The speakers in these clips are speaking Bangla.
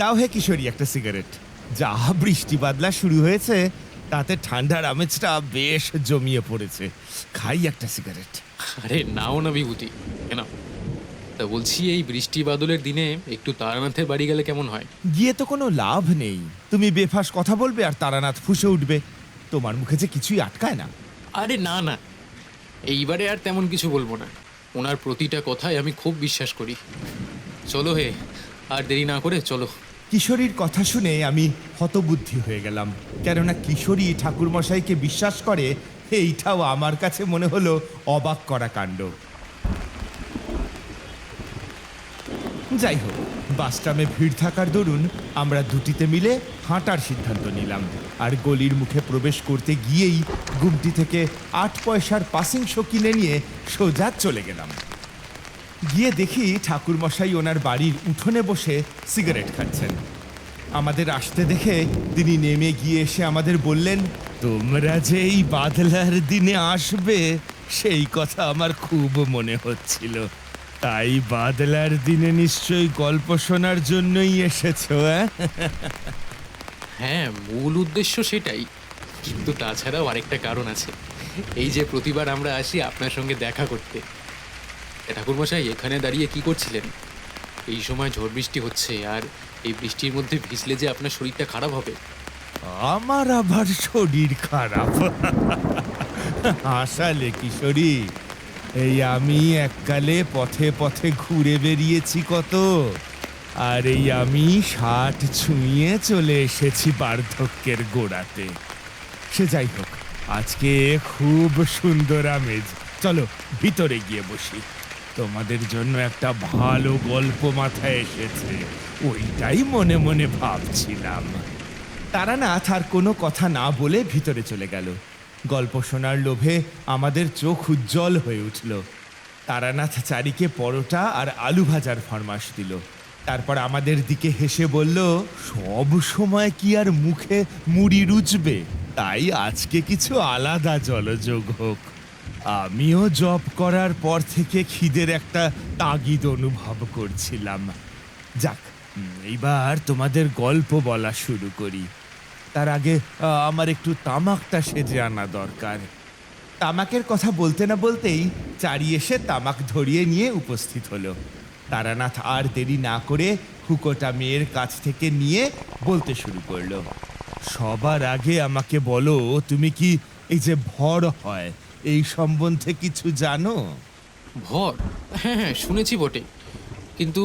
দাও হে কিশোরী একটা সিগারেট। যা বৃষ্টি বাদলা শুরু হয়েছে তাতে ঠান্ডার আমেজটা বেশ জমিয়ে পড়েছে। খাই একটা সিগারেট। আরে নাও না বিভূতি। কেন তা বলছি এই বৃষ্টি বাদলের দিনে একটু তারানাথের বাড়ি গেলে কেমন হয়? গিয়ে তো কোনো লাভ নেই। তুমি বেফাস কথা বলবে আর তারানাথ ফুসে উঠবে। তোমার মুখে যে কিছুই আটকায় না। আরে না না। এইবারে আর তেমন কিছু বলব না। ওনার প্রতিটা কথায় আমি খুব বিশ্বাস করি। চলো হে আর দেরি না করে চলো। কিশোরীর কথা শুনে আমি হতবুদ্ধি হয়ে গেলাম। কেননা কিশোরী ঠাকুরমশাইকে বিশ্বাস করে, এইটাও আমার কাছে মনে হলো অবাক করা কাণ্ড। যাই হোক বাসটামে ভিড় থাকার দরুন আমরা দুটিতে মিলে হাঁটার সিদ্ধান্ত নিলাম। আর গলির মুখে প্রবেশ করতে গিয়েই গুমটি থেকে আট পয়সার পাসিং শো কিনে নিয়ে সোজা চলে গেলাম। গিয়ে দেখি ঠাকুরমশাই ওনার বাড়ির উঠোনে বসে সিগারেট খাচ্ছেন। আমাদের আসতে দেখে তিনি নেমে গিয়ে এসে আমাদের বললেন, তোমরা যে এই বাদলার দিনে আসবে, সেই কথা আমার খুব মনে হচ্ছিল। তাই বাদলার দিনে নিশ্চয়ই গল্প শোনার জন্যই এসেছ হ্যাঁ মূল উদ্দেশ্য সেটাই। কিন্তু তাছাড়াও আরেকটা কারণ আছে। এই যে প্রতিবার আমরা আসি আপনার সঙ্গে দেখা করতে। ঠাকুরমশাই, এখানে দাঁড়িয়ে কি করছিলেন? এই সময় ঝড় বৃষ্টি হচ্ছে, আর এই বৃষ্টির মধ্যে ভিজলে যে আপনার শরীরটা খারাপ হবে। আমার আবার শরীর খারাপ। হাসালে কিশোরী, এই আমি এককালে পথে পথে ঘুরে বেরিয়েছি কত, আর এই আমি ষাট ছুঁয়ে চলে এসেছি বার্ধক্যের গোড়াতে। সে যাই হোক, আজকে খুব সুন্দর আমেজ। চলো, ভিতরে গিয়ে বসি। তোমাদের জন্য একটা ভালো গল্প মাথায় এসেছে। ওইটাই মনে মনে ভাবছিলাম। তারানাথ আর কোনো কথা না বলে ভিতরে চলে গেল। গল্প শোনার লোভে আমাদের চোখ উজ্জ্বল হয়ে উঠল। তারানাথ চারিকে পরোটা আর আলু ভাজার ফরমাস দিল। তারপর আমাদের দিকে হেসে বলল, সব সময় কি আর মুখে মুড়ি রুচবে? তাই আজকে কিছু আলাদা জলযোগ হোক। আমিও জব করার পর থেকে খিদের একটা তাগিদ অনুভব করছিলাম। যাক এইবার তোমাদের গল্প বলা শুরু করি। তার আগে আমার একটু তামাকটা সেজে আনা দরকার। তামাকের কথা বলতে না বলতেই চারি এসে তামাক ধরিয়ে নিয়ে উপস্থিত হলো। তারানাথ আর দেরি না করে হুকোটা মেয়ের কাছ থেকে নিয়ে বলতে শুরু করল। সবার আগে আমাকে বলো, তুমি কি এই যে ভর হয় এই সম্বন্ধে কিছু জানো? ভর? হ্যাঁ হ্যাঁ শুনেছি বটে। কিন্তু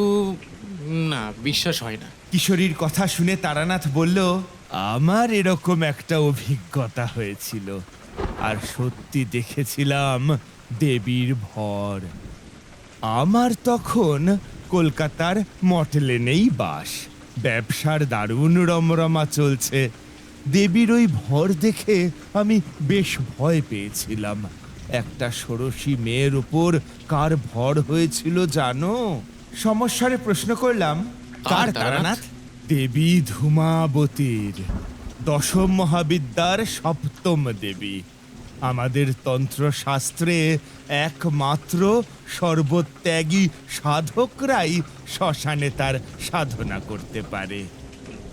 না বিশ্বাস হয় না। কিশোরীর কথা শুনে তারানাথ বলল আমার এরকম একটা অভিজ্ঞতা হয়েছিল। আর সত্যি দেখেছিলাম দেবীর ভর। আমার তখন কলকাতার মটলেনেই বাস। ব্যবসার দারুণ রমরমা চলছে। দেবীর ওই ভর দেখে আমি বেশ ভয় পেয়েছিলাম। একটা ষোড়শী মেয়ের উপর কার ভর হয়েছিল জানো? সমস্যারে প্রশ্ন করলাম কার তারানাথ? দেবী ধূমাবতীর। দশম মহাবিদ্যার সপ্তম দেবী। আমাদের তন্ত্রশাস্ত্রে একমাত্র সর্বত্যাগী সাধকরাই শ্মশানে তার সাধনা করতে পারে।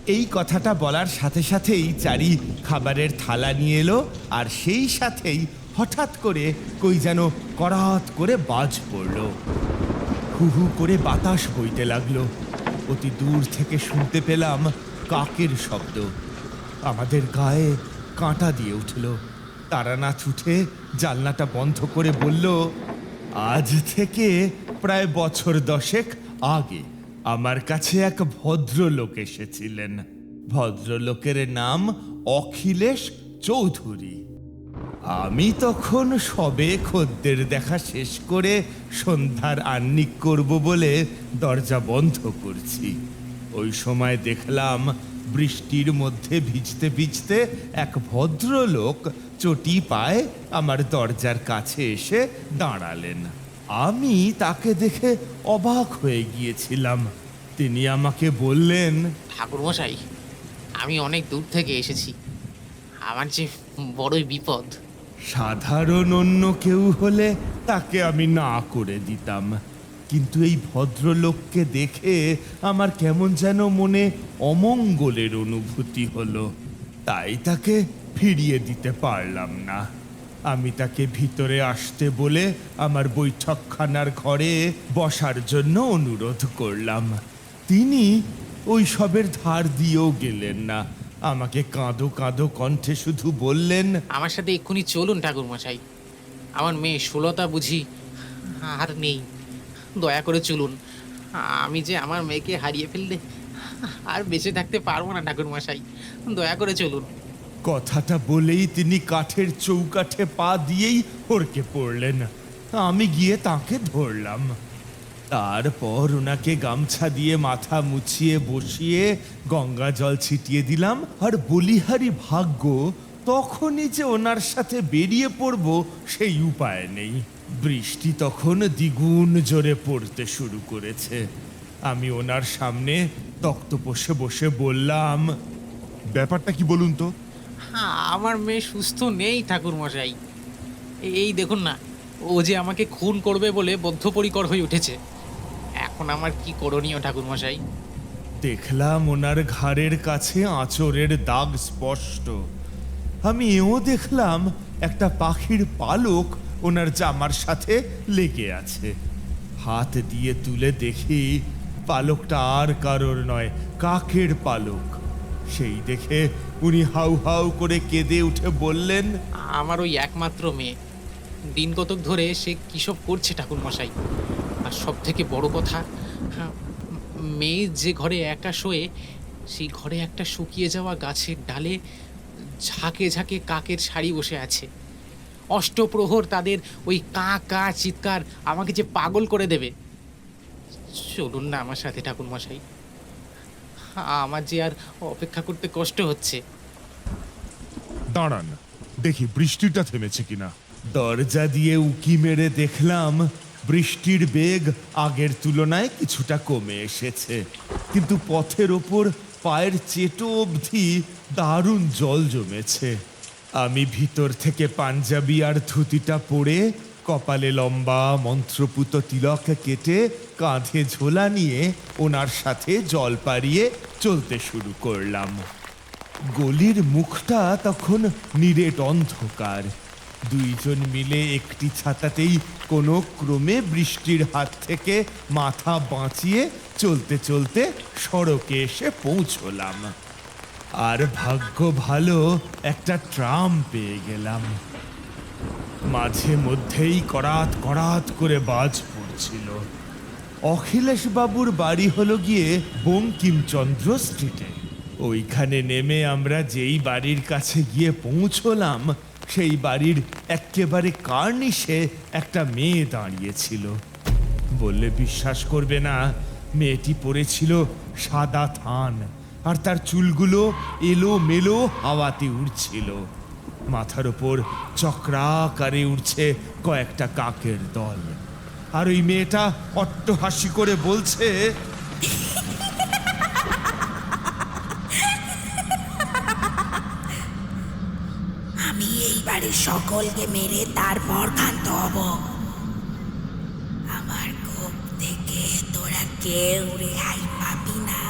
এই কথাটা বলার সাথে সাথেই চারি খাবারের থালা নিয়ে এলো, আর সেই সাথেই হঠাৎ করে কই যেন করাত করে বাজ পড়ল। হু হু করে বাতাস বইতে লাগল। অতি দূর থেকে শুনতে পেলাম কাকের শব্দ। আমাদের গায়ে কাঁটা দিয়ে উঠল। তারানাথ উঠে জানলাটা বন্ধ করে বলল, আজ থেকে প্রায় বছর দশেক আগে আমার কাছে এক ভদ্রলোক এসেছিলেন। ভদ্রলোকের নাম অখিলেশ চৌধুরী। আমি তখন সবে খদ্দের দেখা শেষ করে সন্ধ্যার আন্নিক করব বলে দরজা বন্ধ করছি। ওই সময় দেখলাম বৃষ্টির মধ্যে ভিজতে ভিজতে এক ভদ্রলোক চটি পায়ে আমার দরজার কাছে এসে দাঁড়ালেন। আমি তাকে দেখে অবাক হয়ে গিয়েছিলাম। তিনি আমাকে বললেন ঠাকুরমশাই আমি অনেক দূর থেকে এসেছি। আমার যে বড়ই বিপদ। সাধারণ অন্য কেউ হলে তাকে আমি না করে দিতাম। কিন্তু এই ভদ্রলোককে দেখে আমার কেমন যেন মনে অমঙ্গলের অনুভূতি হলো। তাই তাকে ফিরিয়ে দিতে পারলাম না। আমি তাকে ভিতরে আসতে বলে আমার বৈঠকখানার ঘরে বসার জন্য অনুরোধ করলাম। তিনি ওই সবের ধার দিয়েও গেলেন না। আমাকে কাঁদো কাঁদো কণ্ঠে শুধু বললেন, আমার সাথে এক্ষুনি চলুন ঠাকুর মশাই আমার মেয়ে ষোলতা বুঝি আর নেই। দয়া করে চলুন। আমি যে আমার মেয়েকে হারিয়ে ফেললে আর বেঁচে থাকতে পারব না ঠাকুর মশাই দয়া করে চলুন। কথাটা বলেই তিনি কাঠের চৌকাঠে পা দিয়েই হড়কে পড়লেন। আমি গিয়ে তাকে ধরলাম। তারপর ওনাকে গামছা দিয়ে মাথা মুছিয়ে বসিয়ে গঙ্গা জল ছিটিয়ে দিলাম। আর বলিহারি ভাগ্য, তখনই যে ওনার সাথে বেরিয়ে পড়ব সেই উপায় নেই। বৃষ্টি তখন দ্বিগুণ জোরে পড়তে শুরু করেছে। আমি ওনার সামনে তক্তপোষে বসে বললাম, ব্যাপারটা কি বলুন তো? আমার মেয়ে সুস্থ নেই ঠাকুর মশাই এই দেখুন না, ও যে আমাকে খুন করবে বলে বদ্ধপরিকর হয়ে উঠেছে। এখন আমার কি করণীয় ঠাকুর মশাই দেখলাম ওনার ঘাড়ের কাছে আঁচড়ের দাগ স্পষ্ট। আমি এও দেখলাম একটা পাখির পালক ওনার জামার সাথে লেগে আছে। হাত দিয়ে তুলে দেখি পালকটা আর কারোর নয়, কাকের পালক। সেই দেখে উনি হাউ হাউ করে কেঁদে উঠে বললেন আমার ওই একমাত্র মেয়ে। দিন কতক ধরে সে কিসব করছে ঠাকুর মশাই আর সব থেকে বড় কথা হ্যাঁ, মেয়ে যে ঘরে একা শোয়ে সেই ঘরে একটা শুকিয়ে যাওয়া গাছের ডালে ঝাঁকে ঝাঁকে কাকের শাড়ি বসে আছে। অষ্টপ্রহর তাদের ওই কা কা চিৎকার আমাকে যে পাগল করে দেবে। চলুন না আমার সাথে ঠাকুর মশাই আমার যে আর অপেক্ষা করতে কষ্ট হচ্ছে। দাঁড়ান দেখি বৃষ্টিটা থেমেছে কিনা। দরজা দিয়ে উকি মেরে দেখলাম বৃষ্টির বেগ আগের তুলনায় কিছুটা কমে এসেছে। কিন্তু পথের ওপর পায়ের চেটো অবধি দারুণ জল জমেছে। আমি ভিতর থেকে পাঞ্জাবি আর ধুতিটা পরে কপালে লম্বা মন্ত্রপুত তিলক কেটে কাঁধে ঝোলা নিয়ে ওনার সাথে জল পাড়িয়ে চলতে শুরু করলাম। গলির মুখটা তখন নিরেট অন্ধকার। দুইজন মিলে একটি ছাতাতেই কোনো ক্রমে বৃষ্টির হাত থেকে মাথা বাঁচিয়ে চলতে চলতে সড়কে এসে পৌঁছলাম। আর ভাগ্য ভালো একটা ট্রাম পেয়ে গেলাম। মাঝে মধ্যেই করাত করাত করে বাজ পড়ছিল। অখিলেশ বাবুর বাড়ি হলো গিয়ে বঙ্কিমচন্দ্র স্ট্রিটে। ওইখানে নেমে আমরা যেই বাড়ির কাছে গিয়ে পৌঁছলাম, সেই বাড়ির একেবারে কার্নিশে একটা মেয়ে দাঁড়িয়েছিল। বললে বিশ্বাস করবে না, মেয়েটি পরেছিল সাদা থান, আর তার চুলগুলো এলো মেলো হাওয়াতে উড়ছিল। মাথার ওপর চক্রাকারে উঠছে কয়েকটা কাকের দল। আর ওই মেয়েটা অট্টহাসি করে বলছে, আমি এই বাড়ির সকলকে মেরে তারপর ক্ষান্ত হব। আমার কোপ থেকে তোরা কেউ রেহাই পাবি না।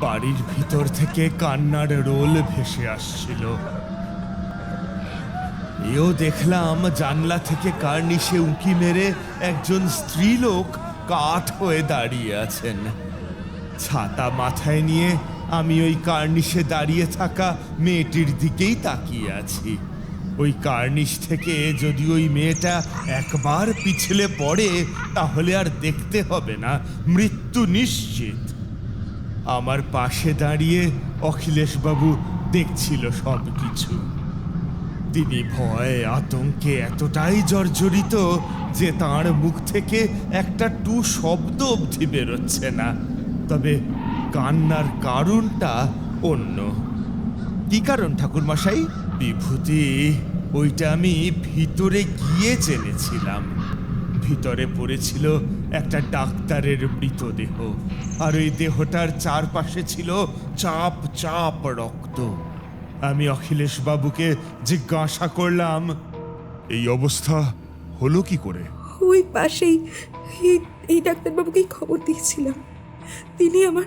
বাড়ির ভিতর থেকে কান্নার রোল ভেসে আসছিল। এও দেখলাম জানলা থেকে কার্নিশে উঁকি মেরে একজন স্ত্রীলোক কাঠ হয়ে দাঁড়িয়ে আছেন। ছাতা মাথায় নিয়ে আমি ওই কার্নিশে দাঁড়িয়ে থাকা মেয়েটির দিকেই তাকিয়ে আছি। ওই কার্নিশ থেকে যদি ওই মেয়েটা একবার পিছলে পড়ে, তাহলে আর দেখতে হবে না। মৃত্যু নিশ্চিত। আমার পাশে দাঁড়িয়ে অখিলেশবাবু দেখছিল সব কিছু তিনি ভয়ে আতঙ্কে এতটাই জর্জরিত যে তার মুখ থেকে একটা টু শব্দ অবধি বেরোচ্ছে না, তবে কান্নার কারণটা অন্য। কি কারণ, ঠাকুরমশাই? বিভূতি, ওইটা আমি ভিতরে গিয়ে জেনেছিলাম। ভিতরে পড়েছিল একটা ডাক্তারের মৃতদেহ। আর ওই দেহটার চারপাশে ছিল চাপ চাপ রক্ত। আমি অখিলেশ বাবুকে জিজ্ঞাসা করলাম, এই অবস্থা হলো কি করে? ওই পাশেই এই ডাক্তারবাবুকেই খবর দিয়েছিলাম? তিনি আমার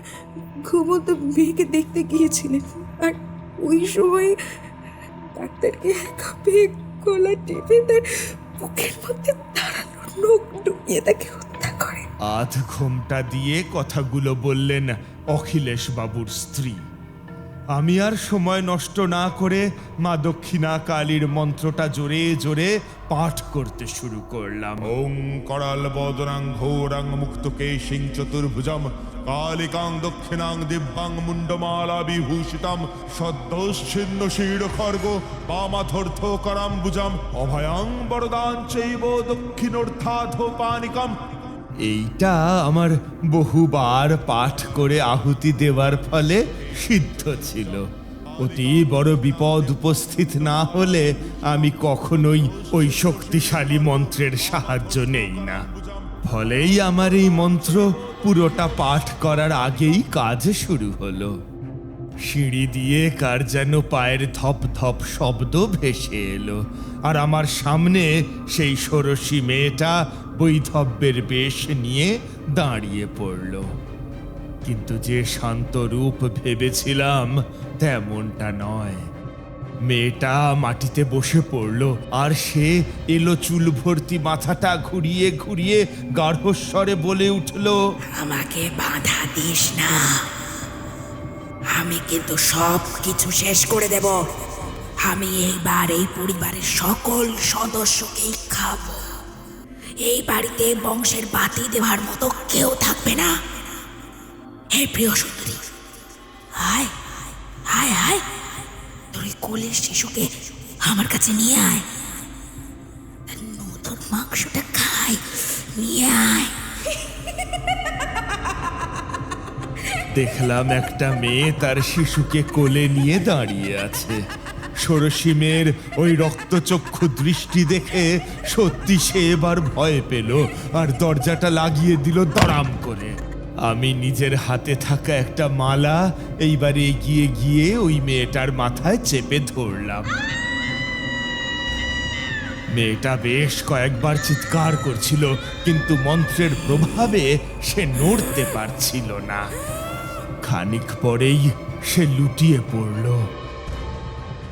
ঘুমন্ত মেয়েকে দেখতে গিয়েছিলেন। আর ওই সময় ডাক্তারকে কাপে গলা টিপে তার বুকের মধ্যে দাঁড়ানো নখ ঢুকিয়ে তাকে আধ ঘোমটা দিয়ে কথাগুলো বললেন অখিলেশ বাবুর স্ত্রী। আমি আর সময় নষ্ট না করে মা দক্ষিণা কালীর মন্ত্রটা জোরে জোরে পাঠ করতে শুরু করলাম। ওং করাল বদনাং ঘোরাং মুক্ত কেশিং চতুর্ভুজম, কালিকাং দক্ষিণাং দিব্যাং মুন্ডমালা বিভূষিতাম সদ্যশ্চিন্ন শীর খর্গ বামাথর্থ করাম্বুজাম, অভয়াং বরদান চৈব দক্ষিণর্থাধ পানিকম এইটা আমার বহুবার পাঠ করে আহুতি দেওয়ার ফলে সিদ্ধ ছিল। অতি বড় বিপদ উপস্থিত না হলে আমি কখনোই ওই শক্তিশালী মন্ত্রের সাহায্য নেই না। ফলেই আমার এই মন্ত্র পুরোটা পাঠ করার আগেই কাজ শুরু হলো। সিঁড়ি দিয়ে কার যেন পায়ের ধপ ধপ শব্দ ভেসে এলো, আর আমার সামনে সেই ষোড়শী মেয়েটা বৈধব্যের বেশ নিয়ে দাঁড়িয়ে পড়ল। কিন্তু যে শান্ত রূপ ভেবেছিলাম, তেমনটা নয়। মেয়েটা মাটিতে বসে পড়ল, আর সে এলো চুল ভর্তি মাথাটা ঘুরিয়ে ঘুরিয়ে গার্হস্বরে বলে উঠল, আমাকে বাধা দিস না। আমি কিন্তু সব কিছু শেষ করে দেব। আমি এইবার এই পরিবারের সকল সদস্যকেই খাব। এই বাড়িতে বংশের বাতি দেওয়ার মতো কেউ থাকবে না। হে প্রিয় সুন্দরী, আয় আয় তোর এই কোলের শিশুকে আমার কাছে নিয়ে আয়। নতুন মাংসটা খাই নিয়ে আয়। দেখলাম একটা মেয়ে তার শিশুকে কোলে নিয়ে দাঁড়িয়ে আছে। ষোড়শী ওই রক্তচক্ষু দৃষ্টি দেখে সত্যি সে এবার ভয় পেল আর দরজাটা লাগিয়ে দিল দড়াম করে। আমি নিজের হাতে থাকা একটা মালা এইবারে এগিয়ে গিয়ে ওই মেয়েটার মাথায় চেপে ধরলাম। মেয়েটা বেশ কয়েকবার চিৎকার করছিল, কিন্তু মন্ত্রের প্রভাবে সে নড়তে পারছিল না। খানিক পরেই সে লুটিয়ে পড়ল।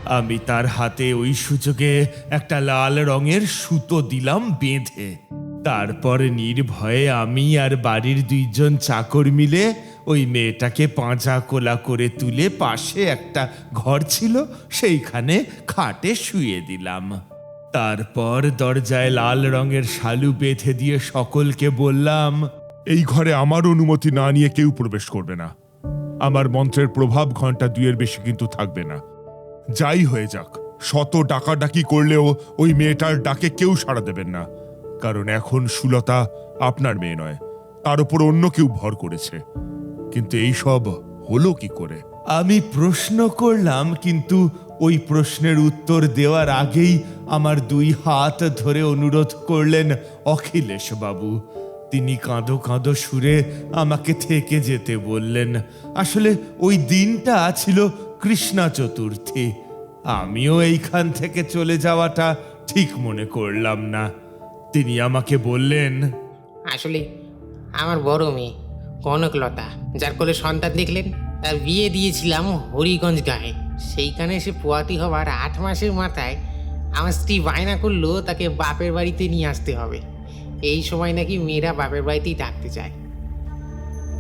আমি তার হাতে ওই সুযোগে একটা লাল রঙের সুতো দিলাম বেঁধে। তারপর নির্ভয়ে আমি আর বাড়ির দুইজন চাকর মিলে ওই মেয়েটাকে পাঁজা কোলা করে তুলে পাশে একটা ঘর ছিল, সেইখানে খাটে শুয়ে দিলাম। তারপর দরজায় লাল রঙের শালু বেঁধে দিয়ে সকলকে বললাম, এই ঘরে আমার অনুমতি না নিয়ে কেউ প্রবেশ করবে না। আমার মন্ত্রের প্রভাব ঘণ্টা দুইয়ের বেশি কিন্তু থাকবে না। যাই হয়ে যাক, শত ডাকাডাকি করলেও ওই মেয়েটার ডাকে কেউ সাড়া দেবেন না। কারণ এখন সুলতা আপনার মেয়ে নয়, তার উপর অন্য কেউ ভর করেছে। কিন্তু এই সব হলো কি করে? আমি প্রশ্ন করলাম, কিন্তু ওই প্রশ্নের উত্তর দেওয়ার আগেই আমার দুই হাত ধরে অনুরোধ করলেন অখিলেশ বাবু তিনি কাঁদো কাঁদো সুরে আমাকে থেকে যেতে বললেন। আসলে ওই দিনটা ছিল কৃষ্ণা চতুর্থী। আমিও এইখান থেকে চলে যাওয়াটা ঠিক মনে করলাম না। তিনি আমাকে বললেন, আসলে আমার বড় মেয়ে, কনকলতা, যার কোলে সন্তান দেখলেন, তার বিয়ে দিয়েছিলাম হরিগঞ্জ গায়ে। সেইখানে সে পোয়াতি হবার আট মাসের মাথায় আমার স্ত্রী বায়না করল তাকে বাপের বাড়িতে নিয়ে আসতে হবে। এই সময় নাকি মেয়েরা বাপের বাড়িতেই থাকতে চায়।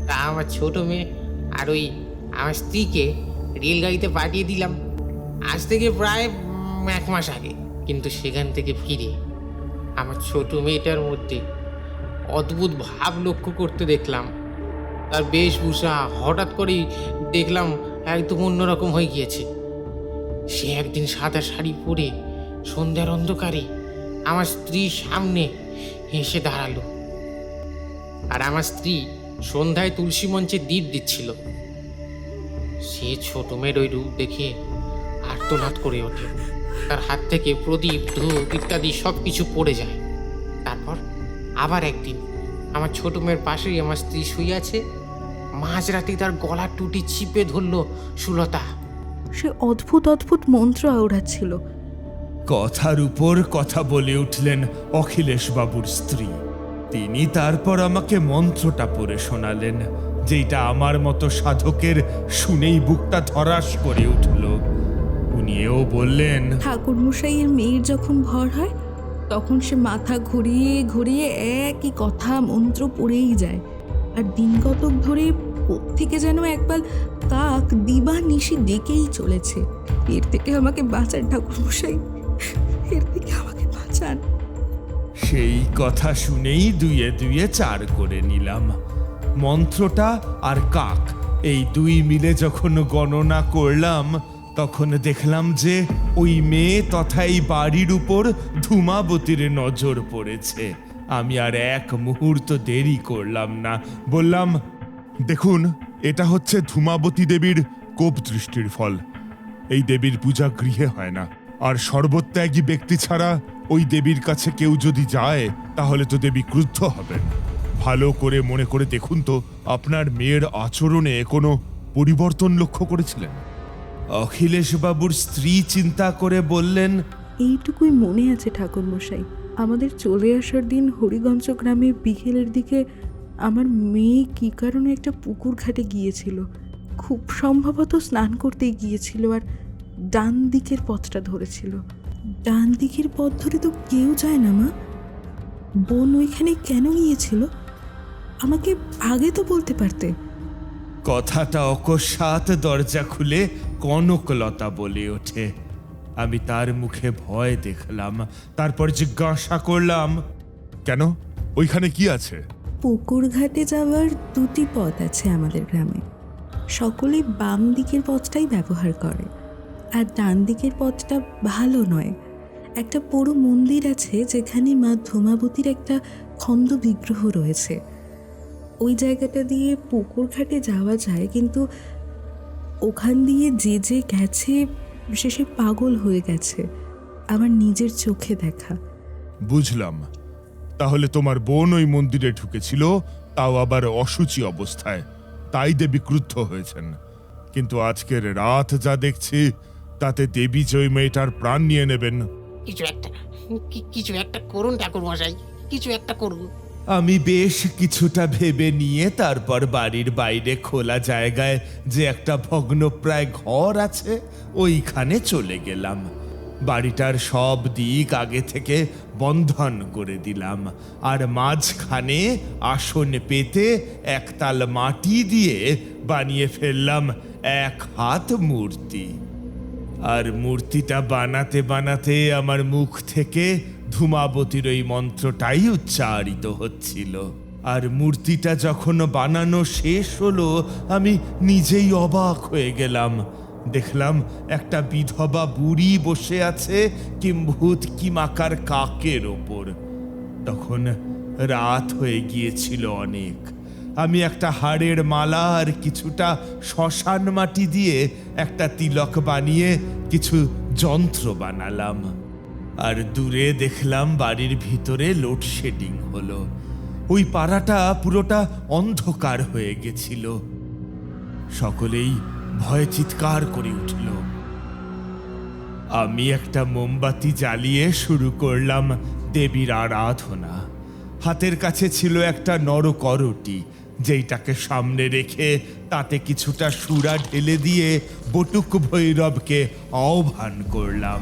তা আমার ছোট মেয়ে আর ওই আমার স্ত্রীকে রেলগাড়িতে পাঠিয়ে দিলাম। আজ থেকে প্রায় এক মাস আগে। কিন্তু সেখান থেকে ফিরে আমার ছোট মেয়েটার মধ্যে অদ্ভুত ভাব লক্ষ্য করতে দেখলাম। তার বেশভূষা হঠাৎ করেই দেখলাম একদম অন্যরকম হয়ে গিয়েছে। সে একদিন সাদা শাড়ি পরে সন্ধ্যার অন্ধকারে আমার স্ত্রীর সামনে হেসে দাঁড়াল। আর আমার স্ত্রী সন্ধ্যায় তুলসী মঞ্চে দ্বীপ দিচ্ছিল। সে ছোট মেয়ের ওই রূপ দেখে আর্তনাদ করে ওঠে। তার হাত থেকে প্রদীপ ধূপ ইত্যাদি সব কিছু পড়ে যায়। তারপর আবার একদিন আমার ছোট মেয়ের পাশেই আমার স্ত্রী শুয়ে আছে। মাঝরাতে তার গলার টুটি চিপে ধরল সুলতা। সে অদ্ভুত অদ্ভুত মন্ত্র আওড়াচ্ছিল। কথার উপর কথা বলে উঠলেন অখিলেশ বাবুর স্ত্রী। তিনি তারপর আমাকে মন্ত্রটা পড়ে শোনালেন। যেটা আমার মতো সাধকের শুনেই বুকটা ধরাস করে উঠল। উনি এও বললেন ঠাকুরমশাইয়ের মেয়ের যখন ভর হয় তখন সে মাথা ঘুরিয়ে ঘুরিয়ে একই কথা মন্ত্র পড়েই যায়। আর দিন কতক ধরে থেকে যেন একবার কাক দিবা নিশি ডেকেই চলেছে। এর থেকে আমাকে বাঁচান ঠাকুরমশাই এর থেকে আমাকে বাঁচান। সেই কথা শুনেই দুয়ে দুয়ে চার করে নিলাম। মন্ত্রটা আর কাক। এই দুই মিলে যখন গণনা করলাম, তখন দেখলাম যে ওই মেয়ে তথা এই বাড়ির উপর ধুমাবতীর নজর পড়েছে। আমি আর এক মুহূর্ত দেরি করলাম না। বললাম, দেখুন, এটা হচ্ছে ধূমাবতী দেবীর কোপ দৃষ্টির ফল। এই দেবীর পূজা গৃহে হয় না। আর সর্বত্যাগী ব্যক্তি ছাড়া ওই দেবীর কাছে কেউ যদি যায়, তাহলে তো দেবী ক্রুদ্ধ হবেন। ভালো করে মনে করে দেখুন তো আপনার মেয়ের আচরণে কোনো পরিবর্তন লক্ষ্য করেছিলেন? অখিলেশ বাবুর স্ত্রী চিন্তা করে বললেন এইটুকুই মনে আছে ঠাকুরমশাই। আমাদের চলে আসার দিন হরিগঞ্জ গ্রামে বিকেলের দিকে আমার মেয়ে কী কারণে একটা পুকুর ঘাটে গিয়েছিল। খুব সম্ভবত স্নান করতে গিয়েছিল আর ডান দিকের পথটা ধরেছিল। ডান দিকের পথ ধরে তো কেউ যায় না মা। বোন ওইখানে কেন গিয়েছিল? আমাকে আগে তো বলতে পারতে। কথাটা অকস্মাৎ দরজা খুলে কনকলতা বলে ওঠে। আমি তার মুখে ভয় দেখলাম তারপর জিজ্ঞাসা করলাম কেন? ওইখানে কি আছে? পুকুর ঘাটে যাওয়ার দুটি পথ আছে আমাদের গ্রামে। সকলেই বাম দিকের পথটাই ব্যবহার করে আর ডান দিকের পথটা ভালো নয়। একটা বড় মন্দির আছে যেখানে মা ধূমাবতীর একটা খন্দ বিগ্রহ রয়েছে। ওই জায়গাটা দিয়ে পুকুর ঘাটে যাওয়া যায় কিন্তু ওখান দিয়ে যে যে গেছে শেষে পাগল হয়ে গেছে আমার নিজের চোখে দেখা। বুঝলাম। তাহলে তোমার বোন ওই মন্দিরে ঢুকেছিল তাও আবার অসুচি অবস্থায়। তাই দেবী ক্রুদ্ধ হয়েছেন। কিন্তু আজকের রাত যা দেখছি তাতে দেবী যে ওই মেয়েটার প্রাণ নিয়ে নেবেন। কিছু একটা কিছু একটা করুন ঠাকুর মশাই কিছু একটা করুন। আমি বেশ কিছুটা ভেবে নিয়ে তারপর বাড়ির বাইরে খোলা জায়গায় যে একটা ভগ্নপ্রায় ঘর আছে, ওইখানে চলে গেলাম। বাড়িটার সব দিক আগে থেকে বন্ধন করে দিলাম আর মাঝখানে আসন পেতে একতাল মাটি দিয়ে বানিয়ে ফেললাম এক হাত মূর্তি। আর মূর্তিটা বানাতে বানাতে আমার মুখ থেকে ধূমাবতীর ওই মন্ত্রটাই উচ্চারিত হচ্ছিল। আর মূর্তিটা যখন বানানো শেষ হলো, আমি নিজেই অবাক হয়ে গেলাম। দেখলাম একটা বিধবা বুড়ি বসে আছে কিম্ভূত কিমাকার কাকের ওপর। তখন রাত হয়ে গিয়েছিল অনেক। আমি একটা হাড়ের মালা আর কিছুটা শ্মশান মাটি দিয়ে একটা তিলক বানিয়ে কিছু যন্ত্র বানালাম। আর দূরে দেখলাম বাড়ির ভিতরে লোডশেডিং হলো। ওই পাড়াটা পুরোটা অন্ধকার হয়ে গেছিল। সকলেই ভয়ে চিৎকার করে উঠল। আমি একটা মোমবাতি জ্বালিয়ে শুরু করলাম দেবীর আরাধনা। হাতের কাছে ছিল একটা নরকরটি, যেইটাকে সামনে রেখে তাতে কিছুটা সুরা ঢেলে দিয়ে বটুক ভৈরবকে আহ্বান করলাম।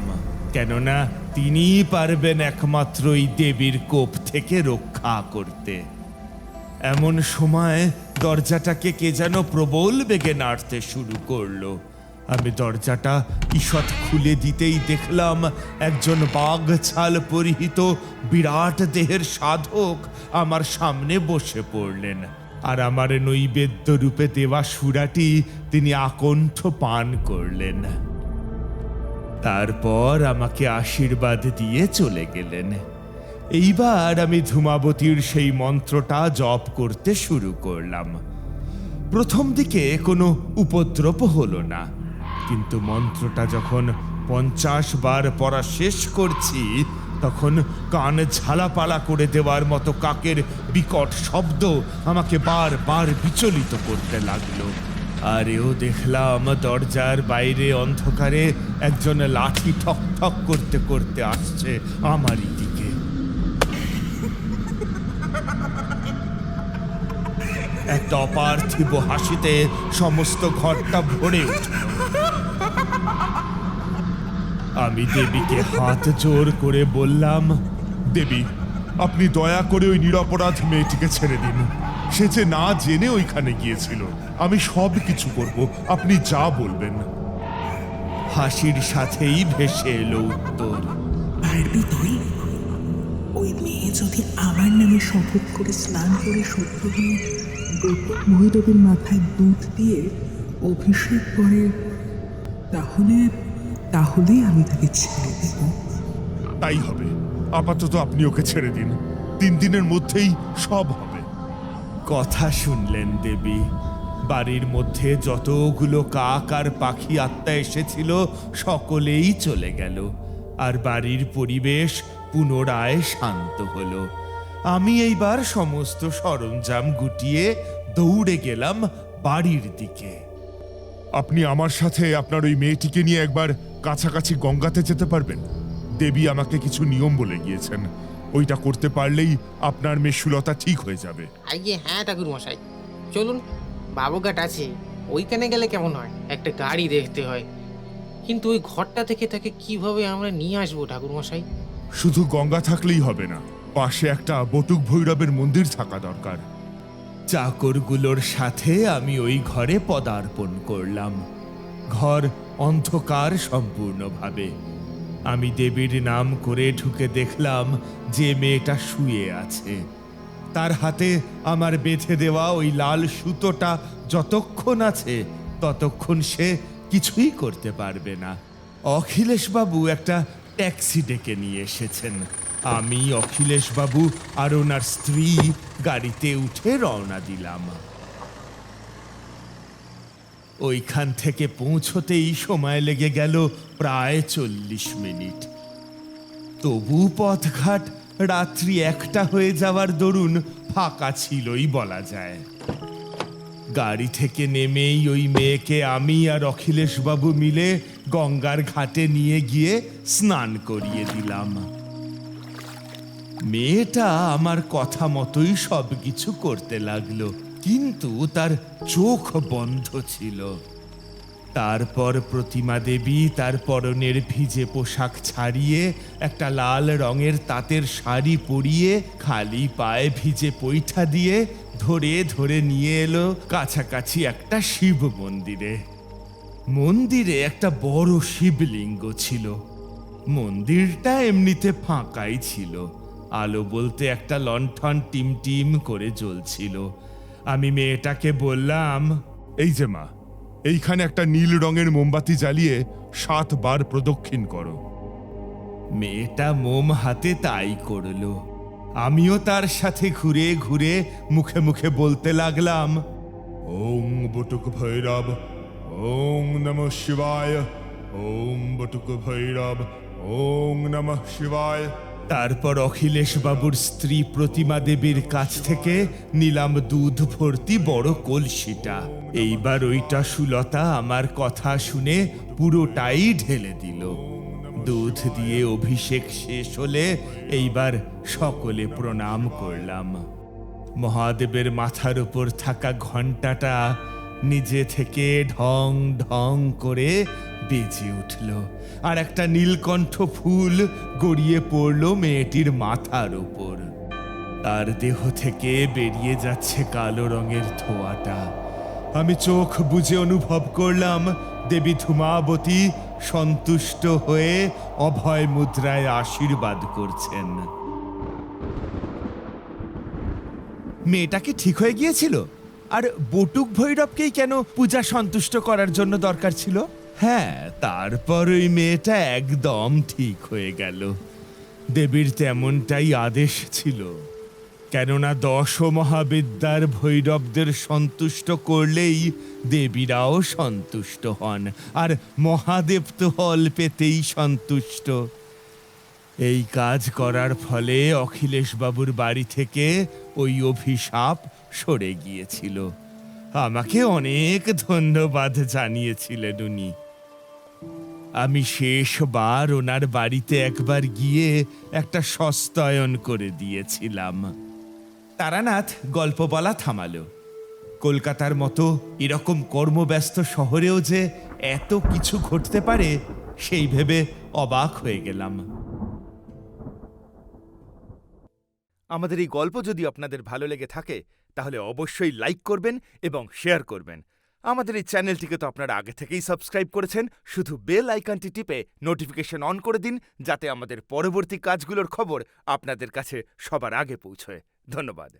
কেননা তিনিই পারবেন একমাত্র এই দেবীর কোপ থেকে রক্ষা করতে। এমন সময় দরজাটাকে কে যেন প্রবল বেগে নাড়তে শুরু করল। আমি দরজাটা ঈষৎ খুলে দিতেই দেখলাম একজন বাঘ ছাল পরিহিত বিরাট দেহের সাধক আমার সামনে বসে পড়লেন। আর আমার নৈবেদ্য রূপে দেওয়া সুরাটি তিনি আকণ্ঠ পান করলেন। তারপর আমাকে আশীর্বাদ দিয়ে চলে গেলেন। এইবার আমি ধূমাবতীর সেই মন্ত্রটা জপ করতে শুরু করলাম। প্রথম দিকে কোনো উপদ্রব হলো না, কিন্তু মন্ত্রটা যখন পঞ্চাশ বার পড়া শেষ করছি, তখন কান ঝালাপালা করে দেওয়ার মতো কাকের বিকট শব্দ আমাকে বারবার বিচলিত করতে লাগল। আরেও দেখলাম দরজার বাইরে অন্ধকারে একজন লাঠি ঠক ঠক করতে করতে আসছে আমারই দিকে। একটা অপার্থিব হাসিতে সমস্ত ঘরটা ভরে আমি দেবীকে হাত জোর করে বললাম, দেবী, আপনি দয়া করে ওই নিরপরাধ মেয়েটিকে ছেড়ে দিন। সে যে না জেনে ওইখানে গিয়েছিল। আমি সব কিছু করব। আপনি যা বলবেন। হাসির সাথেই ভেসে এলো উত্তর। পারবি তুই? ওই মেয়ে যদি আমার নামে শপথ করে স্নান করে শুদ্ধ হয়ে গৌতম মাথায় দুধ দিয়ে অভিষেক করে তাহলে তাহলেই আমি তাকে ছেড়ে দেব। তাই হবে। আপাতত আপনি ওকে ছেড়ে দিন। তিন দিনের মধ্যেই সব হবে। কথা শুনলেন দেবী। বাড়ির মধ্যে যতগুলো কাক আর পাখি আত্মা এসেছিল, সকলেই চলে গেল। আর বাড়ির পরিবেশ পুনরায় শান্ত হলো। আমি এইবার সমস্ত সরঞ্জাম গুটিয়ে দৌড়ে গেলাম বাড়ির দিকে। আপনি আমার সাথে আপনার ওই মেয়েটিকে নিয়ে একবার কাছাকাছি গঙ্গাতে যেতে পারবেন? দেবী আমাকে কিছু নিয়ম বলে গিয়েছেন। ওইটা করতে পারলেই আপনার মেয়ে সুলতা ঠিক হয়ে যাবে। আইয়ে হ্যাঁ ঠাকুর মশাই। চলুন বাবুঘাট আছে। ওইখানে গেলে কেমন হয়? একটা গাড়ি দেখতে হয়। কিন্তু ওই ঘরটা থেকে তাকে কীভাবে আমরা নিয়ে আসব ঠাকুর মশাই? শুধু গঙ্গা থাকলেই হবে না পাশে একটা বটুক ভৈরবের মন্দির থাকা দরকার। চাকরগুলোর সাথে আমি ওই ঘরে পদার্পণ করলাম। ঘর অন্ধকার সম্পূর্ণভাবে। আমি দেবীর নাম করে ঢুকে দেখলাম যে মেয়েটা শুয়ে আছে। তার হাতে আমার বেঁধে দেওয়া ওই লাল সুতোটা যতক্ষণ আছে, ততক্ষণ সে কিছুই করতে পারবে না। অখিলেশবাবু একটা ট্যাক্সি ডেকে নিয়ে এসেছেন। আমি অখিলেশবাবু আর ওনার স্ত্রী গাড়িতে উঠে রওনা দিলাম। ওইখান থেকে পৌঁছতেই সময় লেগে গেল প্রায় চল্লিশ মিনিট। তবু পথঘাট রাত্রি একটা হয়ে যাওয়ার দরুন ফাঁকা ছিলই বলা যায়। গাড়ি থেকে নেমেই ওই মেয়েকে আমি আর অখিলেশবাবু মিলে গঙ্গার ঘাটে নিয়ে গিয়ে স্নান করিয়ে দিলাম। মেয়েটা আমার কথা মতোই সব কিছু করতে লাগল। কিন্তু তার চোখ বন্ধ ছিল। তারপর প্রতিমা দেবী তার পরনের ভিজে পোশাক ছাড়িয়ে একটা লাল রঙের তাঁতের শাড়ি পরিয়ে খালি পায়ে ভিজে পৈঠা দিয়ে ধরে ধরে নিয়ে এলো কাছাকাছি একটা শিব মন্দিরে। মন্দিরে একটা বড় শিবলিঙ্গ ছিল। মন্দিরটা এমনিতে ফাঁকাই ছিল। আলো বলতে একটা লণ্ঠন টিম টিম করে জ্বলছিল। আমি মেয়েটাকে বললাম, এই যে মা, এইখানে একটা নীল রঙের মোমবাতি জ্বালিয়ে সাতবার প্রদক্ষিণ করো। মেয়েটা মোম হাতে তাই করল। আমিও তার সাথে ঘুরে ঘুরে মুখে মুখে বলতে লাগলাম ওং বটুক ভৈরব ওং নমঃ শিবায় ওং বটুক ভৈরব ওং নমঃ শিবায়। তারপর অখিলেশ বাবুর স্ত্রী প্রতিমা দেবীর কাছ থেকে নিলাম দুধ ভর্তি বড় কলসিটা। এইবার ওইটা সুলতা আমার কথা শুনে পুরোটাই ঢেলে দিল। দুধ দিয়ে অভিষেক শেষ হলে এইবার সকলে প্রণাম করলাম। মহাদেবের মাথার উপর থাকা ঘণ্টাটা নিজে থেকে ঢং ঢং করে বেজে উঠল, আর একটা নীলকণ্ঠ ফুল গড়িয়ে পড়ল মেয়েটির মাথার উপর। তার দেহ থেকে বেরিয়ে যাচ্ছে কালো রঙের ধোঁয়াটা। আমি চোখ বুজে অনুভব করলাম, দেবী ধুমাবতী সন্তুষ্ট হয়ে অভয় মুদ্রায় আশীর্বাদ করছেন। মেয়েটা কি ঠিক হয়ে গিয়েছিল? আর বটুক ভৈরবকেই কেন পূজা সন্তুষ্ট করার জন্য দরকার ছিল? হ্যাঁ তারপর ওই মেয়েটা একদম ঠিক হয়ে গেল। দেবীর তেমনটাই আদেশ ছিল। কেননা দশ মহাবিদ্যার ভৈরবদের সন্তুষ্ট করলেই দেবীরাও সন্তুষ্ট হন, আর মহাদেব তো হল পেতেই সন্তুষ্ট। এই কাজ করার ফলে অখিলেশবাবুর বাড়ি থেকে ওই অভিশাপ সরে গিয়েছিল। আমাকে অনেক ধন্যবাদ জানিয়েছিলেন উনি। আমি শেষবার ওনার বাড়িতে একবার গিয়ে একটা সস্তায়ন করে দিয়েছিলাম। তারানাথ গল্প বলা থামালো। কলকাতার মতো এরকম কর্মব্যস্ত শহরেও যে এত কিছু ঘটতে পারে, সেই ভেবে অবাক হয়ে গেলাম। আমাদের এই গল্প যদি আপনাদের ভালো লেগে থাকে, তাহলে অবশ্যই লাইক করবেন এবং শেয়ার করবেন। আমাদের এই চ্যানেলটিকে তো আপনারা আগে থেকেই সাবস্ক্রাইব করেছেন। শুধু বেল আইকনটি টিপে নোটিফিকেশন অন করে দিন, যাতে আমাদের পরবর্তী কাজগুলোর খবর আপনাদের কাছে সবার আগে পৌঁছয়। ধন্যবাদ।